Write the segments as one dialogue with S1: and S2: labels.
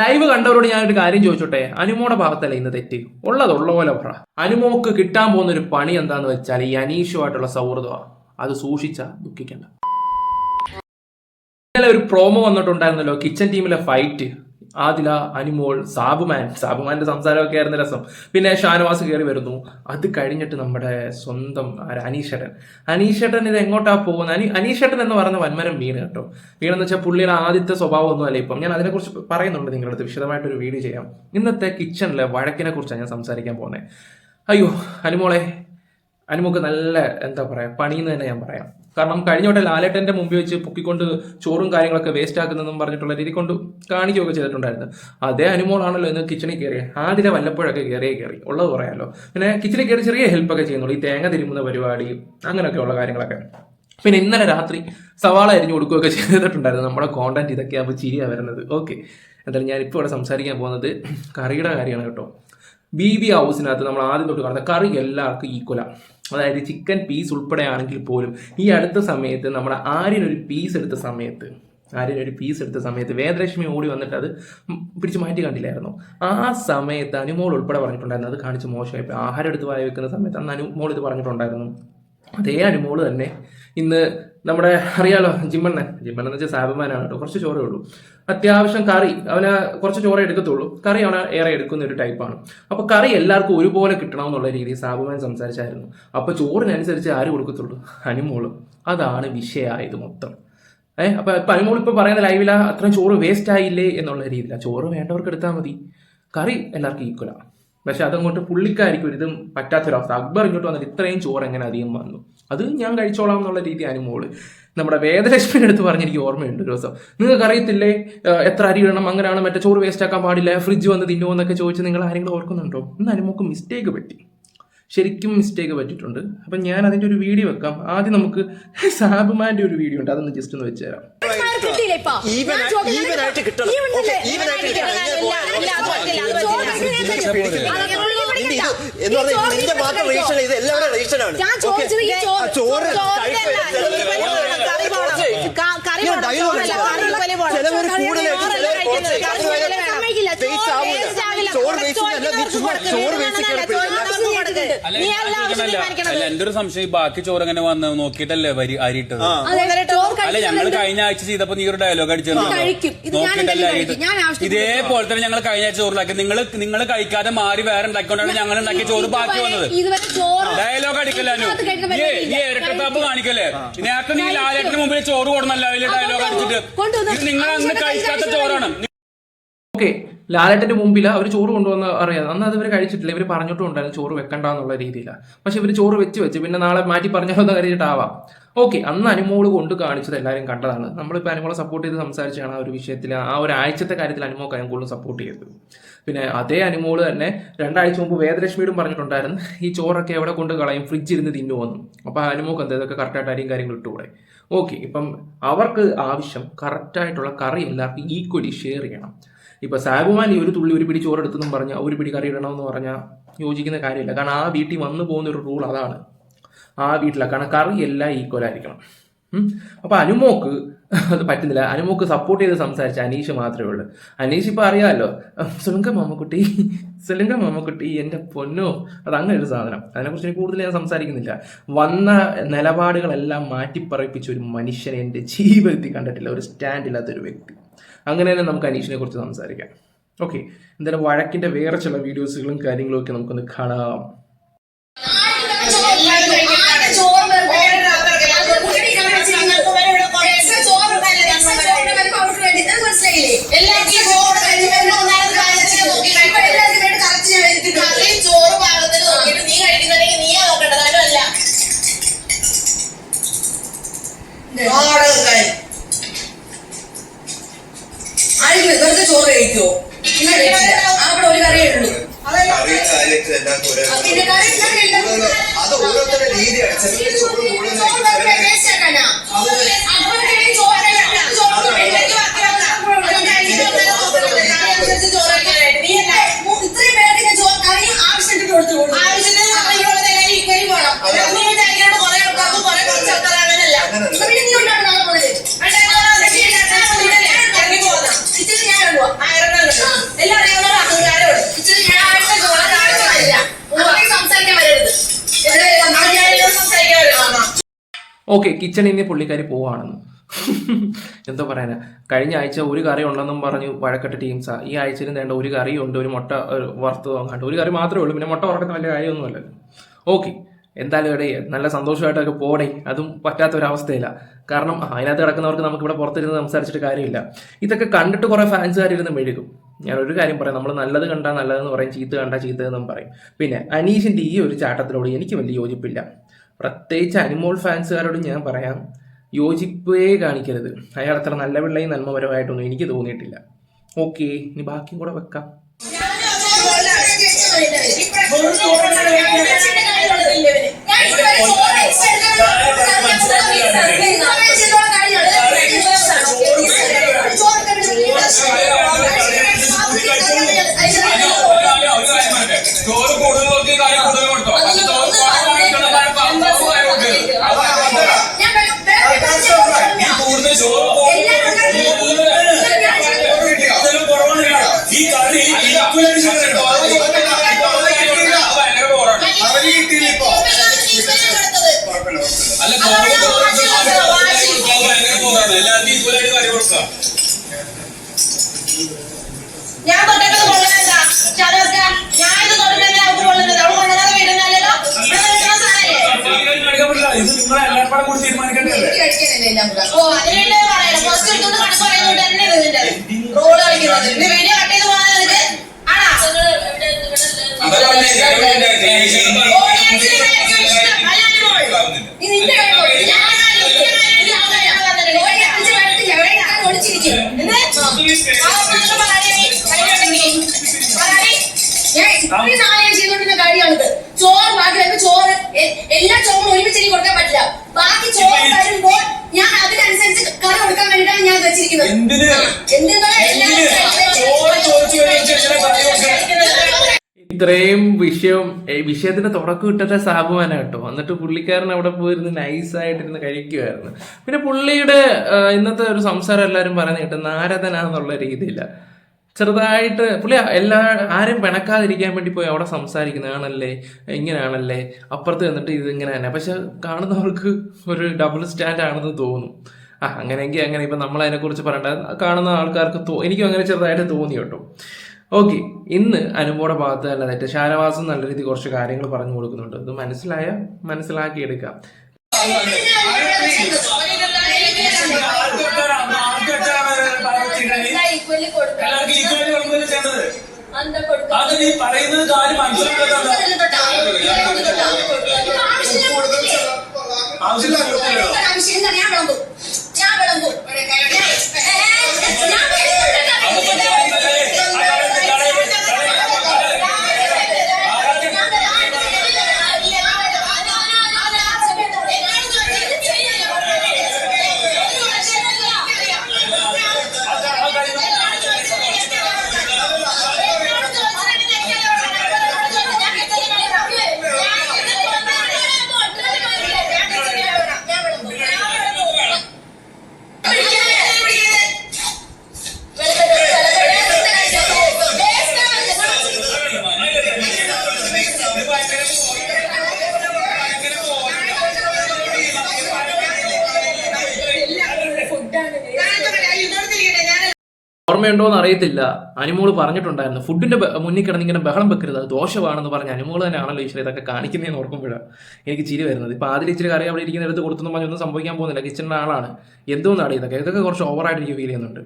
S1: Live കണ്ടവരോട് ഞാനൊരു കാര്യം ചോദിച്ചോട്ടെ? അനുമോടെ ഭാഗത്തല്ല ഇന്ന് തെറ്റ്. ഉള്ളത് ഉള്ള പോലെ പറ. അനുമോക്ക് കിട്ടാൻ പോകുന്ന ഒരു പണി എന്താന്ന് വെച്ചാൽ ഈ അനീഷുമായിട്ടുള്ള സൗഹൃദമാണ് അത് സൂക്ഷിച്ച ദുഃഖിക്കണ്ട. ഇന്നലെ ഒരു പ്രോമോ വന്നിട്ടുണ്ടായിരുന്നല്ലോ കിച്ചൺ ടീമിലെ ഫൈറ്റ് ആദില അനിമോൾ സാബുമാൻ. സാബുമാന്റെ സംസാരമൊക്കെ ആയിരുന്നു രസം. പിന്നെ ഷാനവാസ് കയറി വരുന്നു. അത് കഴിഞ്ഞിട്ട് നമ്മുടെ സ്വന്തം അനീഷേട്ടൻ. അനീഷേട്ടൻ ഇത് എങ്ങോട്ടാ പോകുന്നത്? അനി അനീഷേട്ടൻ എന്ന് പറഞ്ഞ വന്മരം വീണ് കേട്ടോ. വീണെന്ന് വെച്ചാൽ പുള്ളിയുടെ ആദ്യത്തെ സ്വഭാവം ഒന്നും അല്ല ഇപ്പം. ഞാൻ അതിനെക്കുറിച്ച് പറയുന്നുണ്ട് നിങ്ങളുടെ അടുത്ത്. വിശദമായിട്ടൊരു വീഡിയോ ചെയ്യാം. ഇന്നത്തെ കിച്ചണിലെ വഴക്കിനെ കുറിച്ചാണ് ഞാൻ സംസാരിക്കാൻ പോകുന്നത്. അയ്യോ അനുമോളെ. അനുമുക്ക് നല്ല എന്താ പറയാ പണിയെന്ന് തന്നെ ഞാൻ പറയാം. കാരണം കഴിഞ്ഞ വട്ടം ലാലേട്ടന്റെ മുമ്പിൽ വെച്ച് പൊക്കിക്കൊണ്ട് ചോറും കാര്യങ്ങളൊക്കെ വേസ്റ്റ് ആക്കുന്നതെന്നും പറഞ്ഞിട്ടുള്ള രീതി കൊണ്ട് കാണിക്കുകയൊക്കെ ചെയ്തിട്ടുണ്ടായിരുന്നു. അതേ അനുമോളാണല്ലോ ഇന്ന് കിച്ചണിൽ കയറി. ആദ്യം വല്ലപ്പോഴൊക്കെ കയറിയേ കയറി. ഉള്ളത് പറയാമല്ലോ പിന്നെ കിച്ചണിൽ കയറി ചെറിയ ഹെൽപ്പൊക്കെ ചെയ്യുന്നുള്ളൂ. ഈ തേങ്ങ തിരുമുന്ന പരിപാടി അങ്ങനെയൊക്കെയുള്ള കാര്യങ്ങളൊക്കെ. പിന്നെ ഇന്നലെ രാത്രി സവാള അരിഞ്ഞു കൊടുക്കുകയൊക്കെ ചെയ്തിട്ടുണ്ടായിരുന്നു. നമ്മുടെ കോണ്ടന്റ് ഇതൊക്കെയാകുമ്പോൾ ചിരിയാണ് വരുന്നത്. ഓക്കെ എന്തായാലും ഞാനിപ്പോൾ ഇവിടെ സംസാരിക്കാൻ പോകുന്നത് കറിയുടെ കാര്യമാണ് കേട്ടോ. ബി ബി ഹൗസിനകത്ത് നമ്മൾ ആദ്യം തൊട്ട് കാണുന്ന കറി എല്ലാവർക്കും ഈക്വലാണ് അതായത് ചിക്കൻ പീസ് ഉൾപ്പെടെയാണെങ്കിൽ പോലും ഈ അടുത്ത സമയത്ത് നമ്മുടെ ആര്യനൊരു പീസ് എടുത്ത സമയത്ത് ആര്യൻ ഒരു പീസ് എടുത്ത സമയത്ത് വേദലക്ഷ്മി ഓടി വന്നിട്ട് അത് പിടിച്ച് മാറ്റി കണ്ടില്ലായിരുന്നു? ആ സമയത്ത് അനുമോൾ ഉൾപ്പെടെ പറഞ്ഞിട്ടുണ്ടായിരുന്നു. അത് കാണിച്ച് മോശമായി ആഹാരം എടുത്ത് വായി വെക്കുന്ന സമയത്ത് അന്ന് അനുമോൾ ഇത് പറഞ്ഞിട്ടുണ്ടായിരുന്നു. അതേ അനുമോൾ തന്നെ ഇന്ന് നമ്മുടെ അറിയാലോ ജിമ്മണ്ണൻ. ജിമ്മണ്ണൻ എന്ന് വെച്ചാൽ സാബുമാനാണ് കേട്ടോ. കുറച്ച് ചോറേ ഉള്ളൂ. അത്യാവശ്യം കറി. അവന് കുറച്ച് ചോറേ എടുക്കത്തുള്ളൂ. കറി അവന് ഏറെ എടുക്കുന്ന ഒരു ടൈപ്പാണ് അപ്പൊ കറി എല്ലാവർക്കും ഒരുപോലെ കിട്ടണം എന്നുള്ള രീതിയിൽ സാബുമാൻ സംസാരിച്ചായിരുന്നു. അപ്പൊ ചോറിനനുസരിച്ച് ആര് കൊടുക്കത്തുള്ളൂ? അനുമോളും അതാണ് വിഷയമായത് മൊത്തം. ഏഹ് അപ്പൊ ഇപ്പൊ അനുമോൾ ഇപ്പൊ പറയുന്ന ലൈവില അത്രയും ചോറ് വേസ്റ്റ് ആയില്ലേ എന്നുള്ള രീതിയിലാണ് ചോറ് വേണ്ടവർക്ക് എടുത്താൽ മതി. കറി എല്ലാവർക്കും ഈക്വലാണ് പക്ഷെ അതങ്ങോട്ട് പുള്ളിക്കായിരിക്കും ഇതും പറ്റാത്തൊരവസ്ഥ അക്ബർ ഇങ്ങോട്ട് വന്നിട്ട് ഇത്രയും ചോറ് എങ്ങനെ അധികം വന്നു അത് ഞാൻ കഴിച്ചോളാം എന്നുള്ള രീതിയാണ് മോൾ നമ്മുടെ വേദലക്ഷ്മിയുടെ അടുത്ത് പറഞ്ഞെനിക്ക് ഓർമ്മയുണ്ട് ഒരു ദിവസം നിങ്ങൾക്ക് അറിയത്തില്ലേ എത്ര അരി ഇടണം അങ്ങനെയാണ് മറ്റേ ചോറ് വേസ്റ്റ് ആക്കാൻ പാടില്ല ഫ്രിഡ്ജ് വന്ന് തിന്നുമോ എന്നൊക്കെ ചോദിച്ച് നിങ്ങൾ ആരെങ്കിലും ഓർക്കുന്നുണ്ടോ എന്നാലും നമുക്ക് മിസ്റ്റേക്ക് പറ്റി ശരിക്കും മിസ്റ്റേക്ക് പറ്റിയിട്ടുണ്ട് അപ്പം ഞാൻ അതിന്റെ ഒരു വീഡിയോ വെക്കാം ആദ്യം നമുക്ക് സാബുമാന്റെ ഒരു വീഡിയോ ഉണ്ട് അതൊന്ന് ജസ്റ്റ് ഒന്ന് വെച്ച് തരാം
S2: കിട്ടിയില്ലേ ഇപ്പൊ?
S3: Even
S2: ഞാൻ
S3: ആയി-
S2: ചോദിക്കുന്നത്
S3: even ആയിട്ട് കിട്ടണം.
S2: 啊！
S3: എന്ന് പറഞ്ഞാൽ നിന്റെ മാത്രം
S2: കഴിച്ചോ?
S3: റീസൺ ഇത് എല്ലാവരുടെ റീസൺ ആണ്
S2: ഞാൻ ചോദിച്ചത് ഈ
S3: Okay.
S2: ചോറ്
S3: ആ ചോറ്
S2: ചോറിനല്ല.
S3: കഴിക്കും.
S2: ഈ കറി വേണം. ക- കറി
S3: ഇങ്ങനെ
S2: വേണം,
S3: dialogue
S2: ചോറല്ല,
S3: ഉണ്ട്.
S2: കറി വലിയ വേണം.
S3: ചിലവര്
S2: കറി
S3: കൂടുതലായിട്ട്
S2: ചോറല്ല കഴിക്കുന്നത്.
S3: കുറച്ച്
S2: കറി
S3: കഴിക്കുന്നത്
S2: സമ്മതിക്കില്ല. ചോറ്
S3: Waste ആവില്ല.
S2: waste ആവില്ല.
S3: ചോറ്
S2: കൊടുത്ത്
S3: waste അല്ല, നീ ചുമ്മാ ചോറ്.
S2: കൊടുത്ത്
S4: അല്ല
S2: നീ
S4: ഞാൻ
S2: അല്ല ആവശ്യം തീരുമാനിക്കണത്.
S4: അല്ല എന്റെ ഒരു സംശയം ഈ ബാക്കി ചോറ് എങ്ങനെ വന്ന് നോക്കിയിട്ടല്ലേ വരി അരിയിട്ടത്
S2: അതെ, ചോറ്
S4: അല്ല ഞങ്ങൾ
S2: കഴിക്കുന്നുണ്ട്.
S4: കഴിഞ്ഞ ആഴ്ച ചെയ്തപ്പോ നീ ഒരു ഡയലോഗ് അടിച്ചു
S2: ഇത് കഴിക്കും. ഇത് ഞാൻ
S4: നോക്കിയിട്ടല്ലേ
S2: എന്തായാലും കഴിക്കും. ഞാൻ ആവശ്യത്തിന്
S4: ഇതേപോലെ തന്നെ ഞങ്ങൾ കഴിഞ്ഞ ആഴ്ച ചോറിലാക്കി നിങ്ങൾ നിങ്ങൾ കഴിക്കാതെ മാറി വേറെ ഉണ്ടാക്കിക്കൊണ്ടാണ് ഞങ്ങൾ ഉണ്ടാക്കിയ ചോറ് ബാക്കി വന്നത്. ഡയലോഗ് അടിക്കല്ലാനു ഈ. ഇരട്ടത്താപ്പ് കാണിക്കല്ലേ? നേരത്തെ നീ ലാലേട്ടന് മുമ്പിൽ ചോറ് കൊടുന്നല്ല
S2: അതിലെ
S4: ഡയലോഗ് അടിച്ചിട്ട്. നിങ്ങൾ അന്ന്
S2: കഴിച്ചു
S1: ലാലേട്ടന്റെ മുമ്പിൽ അവർ ചോറ് കൊണ്ടുവന്ന് അറിയാം. അന്ന് അത് ഇവർ കഴിച്ചിട്ടില്ല. ഇവർ പറഞ്ഞിട്ടും ഉണ്ടായിരുന്നു ചോറ് വെക്കണ്ട എന്നുള്ള രീതിയിലാണ് പക്ഷെ ഇവർ ചോറ് വെച്ച് വെച്ച് പിന്നെ നാളെ മാറ്റി പറഞ്ഞാലോ എന്ന് കരുതിയിട്ടാവാം. ഓക്കെ അന്ന് അനുമോൾ കൊണ്ട് കാണിച്ചത് എല്ലാവരും കണ്ടതാണ്. നമ്മളിപ്പോൾ അനുമോളെ സപ്പോർട്ട് ചെയ്ത് സംസാരിച്ചാണ് ആ ഒരു വിഷയത്തിൽ ആ ഒരു ആഴ്ചത്തെ കാര്യത്തിൽ അനുമോക്ക് ഞാൻ കൂടുതൽ സപ്പോർട്ട് ചെയ്തത്. പിന്നെ അതേ അനുമോൾ തന്നെ രണ്ടാഴ്ച മുമ്പ് വേദലക്ഷ്മിയോടും പറഞ്ഞിട്ടുണ്ടായിരുന്നു ഈ ചോറൊക്കെ എവിടെ കൊണ്ട് കളയും? ഫ്രിഡ്ജ് ഇരുന്ന് തിന്നുവന്നു അപ്പോൾ അനുമോക്ക് എന്താ ഇതൊക്കെ കറക്റ്റായിട്ട് അരിയും കാര്യങ്ങൾ ഇട്ടുകൂടെ. ഓക്കെ ഇപ്പം അവർക്ക് ആവശ്യം കറക്റ്റായിട്ടുള്ള കറി എല്ലാവർക്കും ഈക്വലി ഷെയർ ചെയ്യണം. ഇപ്പൊ സാബുമാൻ ഈ ഒരു തുള്ളി ഒരു പിടി ചോറ് എടുത്തെന്നും പറഞ്ഞാൽ ഒരു പിടി കറി ഇടണമെന്ന് പറഞ്ഞാൽ യോജിക്കുന്ന കാര്യമില്ല കാരണം ആ വീട്ടിൽ വന്നു പോകുന്ന ഒരു റൂൾ അതാണ് ആ വീട്ടിലാണ് കാരണം കറി എല്ലാം ഈക്വൽ ആയിരിക്കണം. അപ്പൊ അനുമോക്ക് അത് പറ്റുന്നില്ല. അനുമോക്ക് സപ്പോർട്ട് ചെയ്ത് സംസാരിച്ച അനീഷ് മാത്രമേ ഉള്ളൂ. അനീഷ് ഇപ്പൊ അറിയാമല്ലോ സുലങ്ക മാമക്കുട്ടി സുലങ്ക മാമക്കുട്ടി എന്റെ പൊന്നോ അത് അങ്ങനെ ഒരു സാധനം. അതിനെക്കുറിച്ച് എനിക്ക് കൂടുതൽ ഞാൻ സംസാരിക്കുന്നില്ല. വന്ന നിലപാടുകളെല്ലാം മാറ്റിപ്പറപ്പിച്ച ഒരു മനുഷ്യനെ എന്റെ ജീവിതത്തിൽ കണ്ടിട്ടില്ല. ഒരു സ്റ്റാൻഡ് ഇല്ലാത്ത ഒരു വ്യക്തി. അങ്ങനെ തന്നെ നമുക്ക് അനീഷിനെ കുറിച്ച് സംസാരിക്കാം. ഓക്കെ എന്തായാലും വഴക്കിന്റെ വേറെ ചില വീഡിയോസുകളും കാര്യങ്ങളും ഒക്കെ നമുക്കൊന്ന് കാണാം.
S5: ആയിരിക്കും വെറുതെ ചോറ് കഴിക്കോ അവിടെ ഒരു കറിയേ ഉള്ളൂ. പിന്നെ കറി ഉണ്ടാക്കില്ല.
S6: അത് ഓരോരുത്തരുടെ രീതിയാണ്
S1: ഓക്കെ കിച്ചണിൽ നിന്ന് പുള്ളിക്കാരി പോവാണെന്ന്. എന്തോ പറയാനാ? കഴിഞ്ഞ ആഴ്ച ഒരു കറി ഉണ്ടെന്നും പറഞ്ഞു വഴക്കട്ട ടീംസാ ഈ ആഴ്ചയിൽ വേണ്ട ഒരു കറി ഉണ്ട് ഒരു മുട്ട വറുത്ത് കണ്ടു ഒരു കറി മാത്രമേ ഉള്ളൂ. പിന്നെ മുട്ട വറക്കുന്ന വലിയ കാര്യമൊന്നുമല്ലല്ലോ. ഓക്കെ എന്തായാലും ഇടയെ നല്ല സന്തോഷമായിട്ടൊക്കെ പോടെ അതും പറ്റാത്ത ഒരു അവസ്ഥയില്ല കാരണം അതിനകത്ത് കിടക്കുന്നവർക്ക് നമുക്ക് ഇവിടെ പുറത്തിരുന്ന് സംസാരിച്ചിട്ട് കാര്യമില്ല. ഇതൊക്കെ കണ്ടിട്ട് കുറെ ഫാൻസുകാരിരുന്ന് മെഴുകും. ഞാൻ ഒരു കാര്യം പറയാം. നമ്മൾ നല്ലത് കണ്ടാൽ നല്ലതെന്ന് പറയും. ചീത്ത കണ്ടാൽ ചീത്തതെന്നും പറയും. പിന്നെ അനീഷിന്റെ ഈ ഒരു ചാട്ടത്തിനോട് എനിക്ക് വലിയ യോജിപ്പില്ല. പ്രത്യേകിച്ച് അനിമോൾ ഫാൻസുകാരോട് ഞാൻ പറയാം യോജിപ്പേ കാണിക്കരുത്. അയാൾ അത്ര നല്ല പിള്ളയും നന്മപരമായിട്ടൊന്നും എനിക്ക് തോന്നിയിട്ടില്ല. ഓക്കെ ഇനി ബാക്കിയും കൂടെ വെക്കാം.
S4: ചോറും
S5: ഒരുമിച്ച് എനിക്ക് കൊടുക്കാൻ പറ്റില്ല. ബാക്കി ചോറ് വരുമ്പോൾ ഞാൻ അതിനനുസരിച്ച് കറി കൊടുക്കാൻ വേണ്ടിയിട്ടാണ് ഞാൻ വെച്ചിരിക്കുന്നത്
S1: ഇത്രയും വിഷയം വിഷയത്തിന്റെ തുടക്കം ഇട്ടത്തെ സാബുവാനാണ് കേട്ടോ. എന്നിട്ട് പുള്ളിക്കാരൻ അവിടെ പോയിരുന്ന് നൈസായിട്ടിരുന്ന് കഴിക്കുമായിരുന്നു പിന്നെ പുള്ളിയുടെ ഇന്നത്തെ ഒരു സംസാരം എല്ലാവരും പറയുന്ന കേട്ടോ നാരദനാന്നുള്ള രീതിയില്ല ചെറുതായിട്ട് പുള്ളി എല്ലാ ആരും പിണക്കാതിരിക്കാൻ വേണ്ടി പോയി അവിടെ സംസാരിക്കുന്നതാണല്ലേ? ഇങ്ങനെയാണല്ലേ? അപ്പുറത്ത് നിന്നിട്ട് ഇത് ഇങ്ങനെ തന്നെ. പക്ഷെ കാണുന്നവർക്ക് ഒരു ഡബിൾ സ്റ്റാൻഡ് ആണെന്ന് തോന്നും. ആ അങ്ങനെയെങ്കിൽ അങ്ങനെ ഇപ്പം നമ്മൾ അതിനെക്കുറിച്ച് പറയണ്ട. കാണുന്ന ആൾക്കാർക്ക് തോ എനിക്കും അങ്ങനെ ചെറുതായിട്ട് തോന്നി കേട്ടോ. ഓക്കെ ഇന്ന് അനുമോടെ ഭാഗത്ത് തന്നെ തെറ്റ്. ഷാനവാസും നല്ല രീതിയിൽ കുറച്ച് കാര്യങ്ങൾ പറഞ്ഞു കൊടുക്കുന്നുണ്ട്. ഇത് മനസ്സിലായ മനസ്സിലാക്കിയെടുക്കാം.
S4: അത് നീ പറയുന്നത് കാര്യം മനസ്സിലാക്കാത്തതാണ് ആവശ്യമില്ല കൊടുക്കില്ലല്ലോ
S1: ഓർമ്മയുണ്ടോ എന്ന് അറിയത്തില്ല. അനുമോൾ പറഞ്ഞിട്ടുണ്ടായിരുന്നു ഫുഡിന്റെ മുന്നിൽ കിടന്ന് ഇങ്ങനെ ബഹളം വെക്കരുത് അത് ദോഷമാണെന്ന് പറഞ്ഞ അനുമോൾ തന്നെയാണല്ലോ ഈശ്വര ഇതൊക്കെ കാണിക്കുന്നതെന്ന് ഓർക്കുമ്പോഴാണ് എനിക്ക് ചിരി വരുന്നത്. ഇപ്പൊ ആദ്യം ഇച്ചിരി കറി അവിടെ ഇരിക്കുന്ന എടുത്ത് കൊടുത്തെന്ന് പറഞ്ഞൊന്നും സംഭവിക്കാൻ പോകുന്നില്ല. കിച്ചണിലെ ആളാണ്. എന്തോന്നാണ് ഇതൊക്കെ ഇതൊക്കെ കുറച്ച് ഓവറായിട്ട് എനിക്ക് ഫീൽ ചെയ്യുന്നുണ്ട്.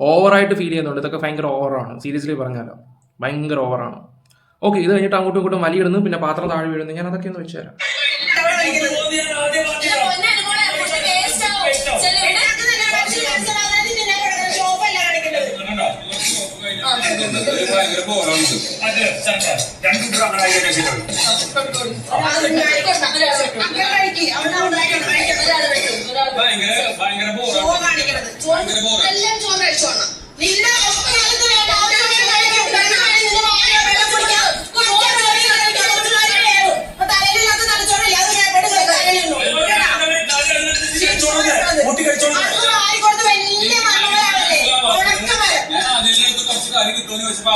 S1: ഓവറായിട്ട് ഫീൽ ചെയ്യുന്നുണ്ട്. ഇതൊക്കെ ഭയങ്കര ഓവറാണ് സീരിയസ്ലി പറഞ്ഞാലോ. ഭയങ്കര ഓവറാണ് ഓക്കെ ഇത് കഴിഞ്ഞിട്ട് അങ്ങോട്ടും ഇങ്ങോട്ടും വലിയിടുന്നു പിന്നെ പാത്രം താഴെ വീഴുന്നു. ഞാൻ അതൊക്കെ ഒന്ന് വെച്ചുതരാം
S4: ഭയങ്കര ബോറാണ്. ഭയങ്കര ഭയങ്കര ബോറാണ്.
S5: എല്ലാം ചോറ് കഴിച്ചോണം നിന്റെ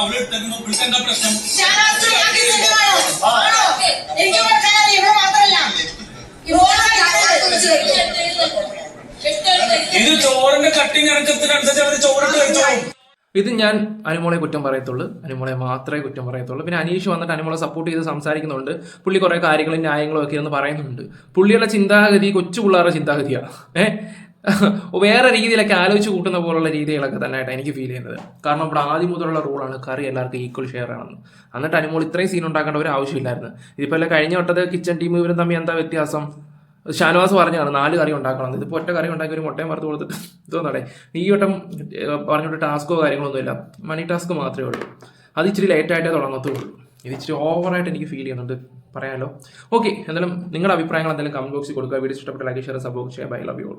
S4: അവരെടുത്തേക്കണോ പിന്നെ എന്താ പ്രശ്നം?
S5: ഇത് ചോറിന്റെ
S4: കട്ടിങ് അടക്കത്തിനനുസരിച്ച് അവർ ചോറിട്ട് കഴിച്ചോളും.
S1: ഇത് ഞാൻ അനുമോളെ കുറ്റം പറയത്തുള്ളൂ. അനുമോളെ മാത്രമേ കുറ്റം പറയത്തുള്ളൂ. പിന്നെ അനീഷ് വന്നിട്ട് അനുമോളെ സപ്പോർട്ട് ചെയ്ത് സംസാരിക്കുന്നുണ്ട്. പുള്ളി കുറേ കാര്യങ്ങളും ന്യായങ്ങളും ഒക്കെ എന്ന് പറയുന്നുണ്ട്. പുള്ളിയുടെ ചിന്താഗതി കൊച്ചു പിള്ളേരുടെ ചിന്താഗതിയാണ് ഏഹ് വേറെ രീതിയിലൊക്കെ ആലോചിച്ച് കൂട്ടുന്ന പോലുള്ള രീതികളൊക്കെ തന്നെയായിട്ട് എനിക്ക് ഫീൽ ചെയ്യുന്നത്. കാരണം ഇവിടെ ആദ്യം മുതലുള്ള റൂളാണ് കറി എല്ലാവർക്കും ഈക്വൽ ഷെയർ ആണെന്ന്. എന്നിട്ട് അനുമോൾ ഇത്രയും സീൻ ഉണ്ടാക്കേണ്ട ഒരു ആവശ്യമില്ലായിരുന്നു. ഇതിപ്പോൾ അല്ല കഴിഞ്ഞ വട്ടത്തെ കിച്ചൺ ടീം ഇവരും തമ്മിൽ എന്താ വ്യത്യാസം? ഷാനവാസ് പറഞ്ഞാണ് നാല് കറി ഉണ്ടാക്കണം. ഇതിപ്പോൾ ഒറ്റ കറി ഉണ്ടാക്കി ഒരു മുട്ടയും വറുത്ത് കൊടുത്തിട്ട് തോന്നടേ ഈ വട്ടം പറഞ്ഞിട്ട് ടാസ്കോ കാര്യങ്ങളൊന്നുമില്ല. മണി ടാസ്ക് മാത്രമേ ഉള്ളൂ. അത് ഇച്ചിരി ലേറ്റായിട്ടേ തുടങ്ങത്തുള്ളൂ. ഇത് ഇച്ചിരി ഓവറായിട്ട് എനിക്ക് ഫീൽ ചെയ്യുന്നുണ്ട്. പറയാമല്ലോ ഓക്കെ എന്തായാലും നിങ്ങളുടെ അഭിപ്രായങ്ങൾ എന്തായാലും കമന്റ് ബോക്സിൽ കൊടുക്കുക. വീഡിയോ ഇഷ്ടപ്പെട്ട ലൈക്ക് ഷെയർ സപ്പോർട്ട് ചെയ്യുക. Bye love you all